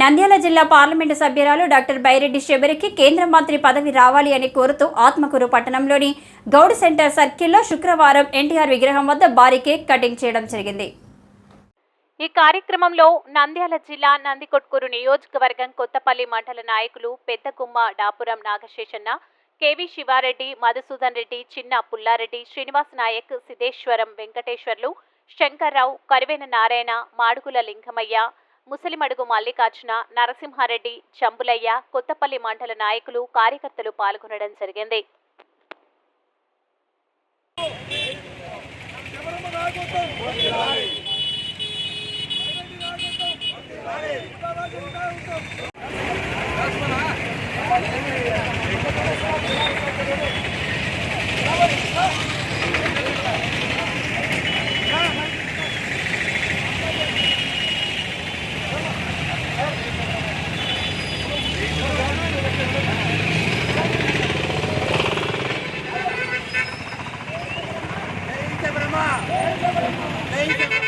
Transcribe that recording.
నంద్యాల జిల్లా పార్లమెంటు సభ్యురాలు డాక్టర్ బైరెడ్డి శబరికి కేంద్ర మంత్రి పదవి రావాలి అని కోరుతూ ఆత్మకూరు పట్టణంలోని గౌడ్ సెంటర్ సర్కిల్లో శుక్రవారం ఎన్టీఆర్ విగ్రహం వద్ద భారీ కేక్ కటింగ్ చేయడం జరిగింది. ఈ కార్యక్రమంలో నంద్యాల జిల్లా నందికొట్కూరు నియోజకవర్గం కొత్తపల్లి మండల నాయకులు పెద్దగుమ్మ డాపురం నాగశేషన్న కేవి శివారెడ్డి మధుసూదన్ రెడ్డి చిన్న పుల్లారెడ్డి శ్రీనివాస్ నాయక్ సిద్ధేశ్వరం వెంకటేశ్వర్లు శంకర్రావు కరివేన నారాయణ మాడుగుల లింగమయ్య ముసలిమడుగు మల్లికార్జున నరసింహారెడ్డి చంబులయ్య కొత్తపల్లి మండల నాయకులు కార్యకర్తలు పాల్గొనడం జరిగింది. జై జగన్మాత